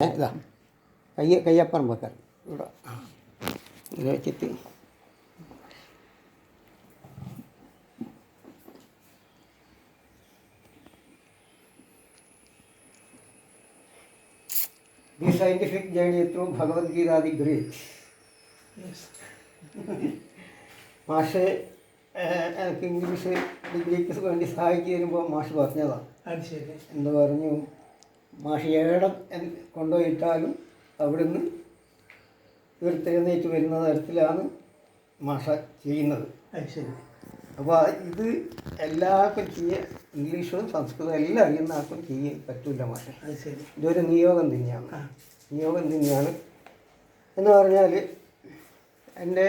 ഇതാ കയ്യ കയ്യപ്പുറം വെക്കാൻ ഇവിടെ. ഇത് വെച്ചിട്ട് the scientific journey through Bhagavad Gita the great മാഷ് ഏഹ്, എനിക്ക് ഇംഗ്ലീഷ് ഡിഗ്രിക്ക് വേണ്ടി സഹായിച്ചു തരുമ്പോൾ മാഷ് പറഞ്ഞതാണ് എന്ന് പറഞ്ഞു? മാഷ് ഏടം എന്ന് കൊണ്ടുപോയിട്ടാലും അവിടുന്ന് ഉയർത്തെഴുന്നേറ്റ് വരുന്ന തരത്തിലാണ് മാഷ ചെയ്യുന്നത്. അത് ശരി അപ്പോൾ ഇത് എല്ലാവർക്കും ചെയ്യാൻ ഇംഗ്ലീഷും സംസ്കൃതവും എല്ലാം അറിയുന്ന ആർക്കും ചെയ്യാൻ പറ്റില്ല മാഷ. അത് ശരി ഇതൊരു നിയോഗം തന്നെയാണ്. നിയോഗം തന്നെയാണ്. എന്ന് പറഞ്ഞാൽ എന്റെ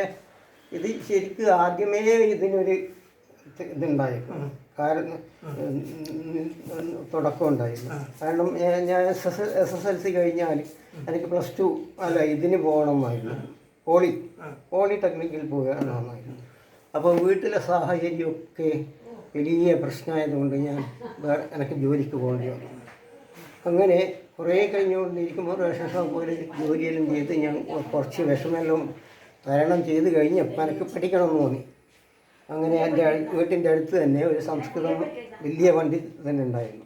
ഇത് ശരിക്കും ആദ്യമേ ഇതിനൊരു ഇത് ഇതുണ്ടായിരുന്നു. കാരണം തുടക്കം ഉണ്ടായിരുന്നു. കാരണം ഞാൻ- S S S S L C കഴിഞ്ഞാൽ എനിക്ക് പ്ലസ് ടു അല്ല ഇതിന് പോകണമായിരുന്നു. പോളി പോളിടെക്നിക്കിൽ പോകണമായിരുന്നു അപ്പോൾ വീട്ടിലെ സാഹചര്യമൊക്കെ വലിയ പ്രശ്നമായതുകൊണ്ട് ഞാൻ വേ- എനിക്ക് ജോലിക്ക് പോകേണ്ടി വന്നു. അങ്ങനെ കുറേ കഴിഞ്ഞുകൊണ്ടിരിക്കുമ്പോൾ റേഷൻ ഷോപ്പിൽ ജോലിയെല്ലാം ചെയ്ത് ഞാൻ കുറച്ച് വിഷമെല്ലാം തരണം ചെയ്ത് കഴിഞ്ഞപ്പോൾ എനിക്ക് പഠിക്കണമെന്ന് തോന്നി. അങ്ങനെ എന്റെ വീട്ടിന്റെ അടുത്ത് തന്നെ ഒരു സംസ്കൃതം വലിയ വണ്ടി തന്നെ ഉണ്ടായിരുന്നു.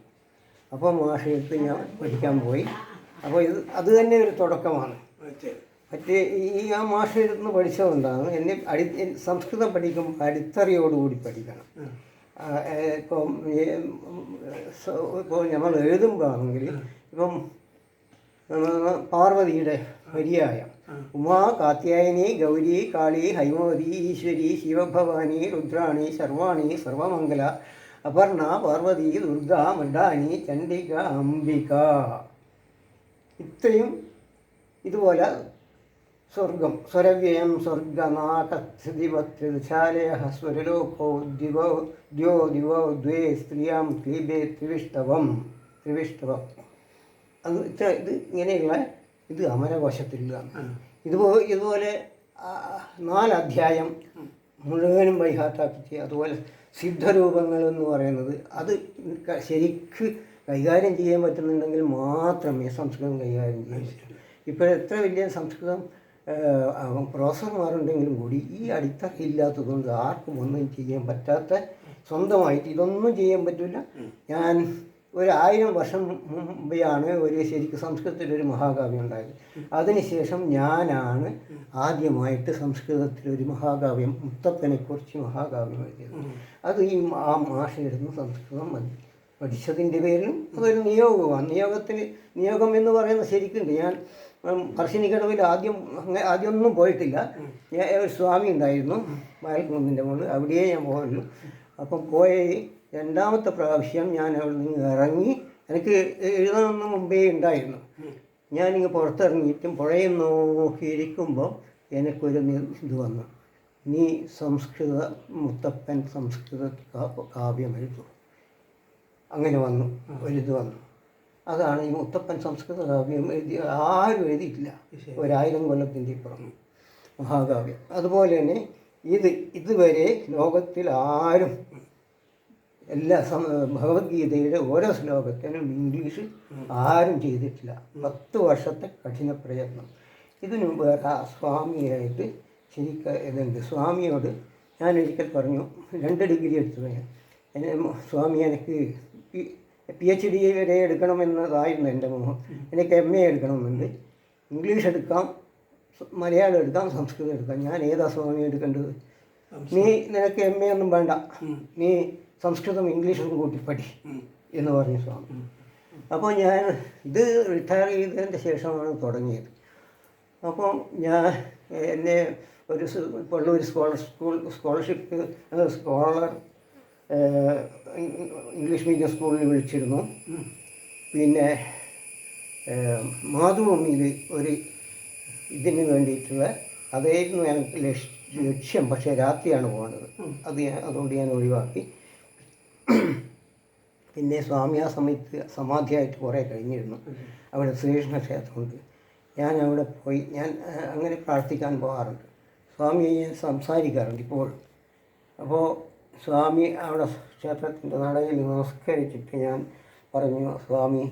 അപ്പോൾ മാഷെടുത്ത് ഞാൻ പഠിക്കാൻ പോയി. അപ്പോൾ ഇത് അത് തന്നെ ഒരു തുടക്കമാണ്. മറ്റേ ഈ ആ മാഷെടുത്ത് പഠിച്ചതുകൊണ്ടാണ് എന്നെ അടി സംസ്കൃതം പഠിക്കുമ്പോൾ അടിത്തറയോടുകൂടി പഠിക്കണം. ഇപ്പം ഇപ്പോൾ നമ്മൾ എഴുതുമ്പോഴാണെങ്കിൽ ഇപ്പം പാർവതിയുടെ പര്യായ ഉമാ കാത്യായനി ഗൗരി കാളി ഹൈമവതി ഈശ്വരി ശിവഭവാനി രുദ്രാണി സർവാണി സർവമംഗല അപർണ പാർവതി ദുർഗ മൃഡാനി ചണ്ഡിക അംബിക. ഇത്രയും ഇതുപോലെ സ്വർഗം സ്വരവ്യയം സ്വർഗനാകസ്ഥിതിവത്രിശാലയ സ്വരലോകോ ദിവോ ദ്യോ ദിവോ ദ്വേ സ്ത്രീയാം ക്ലീബേ ത്രിവിഷ്ടവം ത്രിവിഷ്ടവം അത് ഇത്ര ഇത് ഇങ്ങനെയുള്ള ഇത് അമരകോശത്തിലാണ് ഇതുപോ ഇതുപോലെ നാലധ്യായം നാല് അധ്യായം മുഴുവനും വൈഹാത്താക്കി അതുപോലെ സിദ്ധരൂപങ്ങൾ എന്ന് പറയുന്നത് അത് ശരിക്ക് കൈകാര്യം ചെയ്യാൻ പറ്റുന്നുണ്ടെങ്കിൽ മാത്രമേ സംസ്കൃതം കൈകാര്യം ചെയ്യാൻ പറ്റൂ. ഇപ്പോൾ എത്ര വലിയ സംസ്കൃതം പ്രൊഫസർമാരുണ്ടെങ്കിലും കൂടി ഈ അടിത്തറ ഇല്ലാത്തതുകൊണ്ട് ആർക്കും ഒന്നും ചെയ്യാൻ പറ്റാത്ത സ്വന്തമായിട്ട് ഇതൊന്നും ചെയ്യാൻ പറ്റില്ല ഞാൻ ഒരു ആയിരം വർഷം മുമ്പെയാണ് ഒരു ശരിക്കും സംസ്കൃതത്തിൽ ഒരു മഹാകാവ്യം ഉണ്ടായത്. അതിനുശേഷം ഞാനാണ് ആദ്യമായിട്ട് സംസ്കൃതത്തിൽ ഒരു മഹാകാവ്യം മുത്തപ്പനെക്കുറിച്ച് മഹാകാവ്യം എഴുതിയത്. അത് ഈ ആ മാഷയിരുന്ന് സംസ്കൃതം മതി. പഠിച്ചതിന്റെ പേരിലും അതൊരു നിയോഗമാണ്. നിയോഗത്തിന് നിയോഗം എന്ന് പറയുന്നത് ശരിക്കും ഞാൻ ഉം, പറശ്ശിനിക്കടവിൽ ആദ്യം ആദ്യമൊന്നും പോയിട്ടില്ല. ഞാൻ ഒരു സ്വാമി ഉണ്ടായിരുന്നു വയൽക്കുന്നിന്റെ മുകളിൽ അവിടെയേ ഞാൻ പോകുന്നു അപ്പം പോയ രണ്ടാമത്തെ പ്രാവശ്യം ഞാൻ അവിടെ നിന്ന് ഇറങ്ങി എനിക്ക് എഴുതണമെന്ന് മുമ്പേ ഉണ്ടായിരുന്നു. ഞാനിങ്ങ് പുറത്തിറങ്ങിയിട്ടും പുഴയെ നോക്കിയിരിക്കുമ്പോൾ എനിക്കൊരു ഇത് വന്നു. നീ സംസ്കൃത മുത്തപ്പൻ സംസ്കൃത കാവ്യം എഴുതു. അങ്ങനെ വന്നു. ഒരിത് വന്നു. അതാണ് ഈ മുത്തപ്പൻ സംസ്കൃത കാവ്യം എഴുതി ആരും എഴുതിയിട്ടില്ല. ഒരായിരം കൊല്ലത്തിന്റെ ഇപ്പുറം മഹാകാവ്യം. അതുപോലെ തന്നെ ഇത് ഇതുവരെ ലോകത്തിൽ ആരും എല്ലാ സമ ഭഗവത്ഗീതയുടെ ഓരോ ശ്ലോകത്തിനും ഇംഗ്ലീഷ് ആരും ചെയ്തിട്ടില്ല. പത്ത് വർഷത്തെ കഠിന പ്രയത്നം. ഇതിനു മുമ്പ് ആ സ്വാമിയായിട്ട് ശരിക്ക് ഇതുണ്ട്. സ്വാമിയോട് ഞാൻ ഒരിക്കൽ പറഞ്ഞു രണ്ട് ഡിഗ്രി എടുത്തു ഞാൻ എന്നെ സ്വാമി എനിക്ക് പി പി എച്ച് ഡി വരെ എടുക്കണമെന്നതായിരുന്നു എന്റെ മോഹം. എനിക്ക് എം എ എടുക്കണമെന്നുണ്ട്. ഇംഗ്ലീഷ് എടുക്കാം മലയാളം എടുക്കാം സംസ്കൃതം എടുക്കാം. ഞാൻ ഏതാ സ്വാമി എടുക്കേണ്ടത്? നീ നിനക്ക് എം എ ഒന്നും വേണ്ട. നീ സംസ്കൃതം ഇംഗ്ലീഷും കൂട്ടി പഠി എന്ന് പറഞ്ഞു സ്വാമി. അപ്പോൾ ഞാൻ ഇത് റിട്ടയർ ചെയ്തതിന്റെ ശേഷമാണ് തുടങ്ങിയത്. അപ്പോൾ ഞാൻ എന്നെ ഒരു ഇപ്പോൾ Pallur scholar school scholarship scholar English medium സ്കൂളിൽ വിളിച്ചിരുന്നു. പിന്നെ മാതൃഭൂമിയിൽ ഒരു ഇതിന് വേണ്ടിയിട്ടുള്ള അതായിരുന്നു എനിക്ക് ലക്ഷ്യം പക്ഷേ രാത്രിയാണ് പോകേണ്ടത്. അത് ഞാൻ അതുകൊണ്ട് ഞാൻ ഒഴിവാക്കി. പിന്നെ സ്വാമി ആ സമയത്ത് സമാധിയായിട്ട് കുറേ കഴിഞ്ഞിരുന്നു. അവിടെ ശ്രീകൃഷ്ണ ക്ഷേത്രമുണ്ട്. ഞാൻ അവിടെ പോയി. ഞാൻ അങ്ങനെ പ്രാർത്ഥിക്കാൻ പോകാറുണ്ട്. സ്വാമിയെ ഞാൻ സംസാരിക്കാറുണ്ട് ഇപ്പോൾ. അപ്പോൾ സ്വാമി അവിടെ ക്ഷേത്രത്തിന്റെ നടയിൽ നമസ്കരിച്ചിട്ട് ഞാൻ പറഞ്ഞു സ്വാമി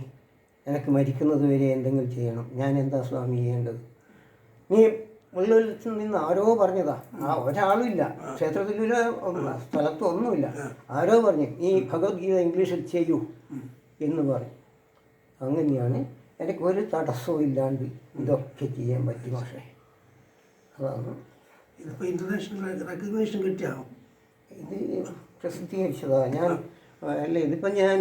എനിക്ക് മരിക്കുന്നത് വരെ എന്തെങ്കിലും ചെയ്യണം. ഞാൻ എന്താ സ്വാമി ചെയ്യേണ്ടത്? നീ ഉള്ളിൽ നിന്ന് ആരോ പറഞ്ഞതാ. ആ ഒരാളുമില്ല. ക്ഷേത്രത്തിൽ സ്ഥലത്തും ഒന്നുമില്ല ആരോ പറഞ്ഞു ഈ ഭഗവത്ഗീത ഇംഗ്ലീഷിൽ ചെയ്യൂ. എന്ന് പറഞ്ഞു. അങ്ങനെയാണ് എനിക്ക് ഒരു തടസ്സവും ഇല്ലാണ്ട് ഇതൊക്കെ ചെയ്യാൻ പറ്റും പക്ഷേ അതാണ്. ഇതിപ്പോൾ ഇന്റർനാഷണൽ റെക്കഗ്നേഷൻ കിട്ടിയാവും ഇത് പ്രസിദ്ധീകരിച്ചതാ. ഞാൻ അല്ല ഇതിപ്പോൾ ഞാൻ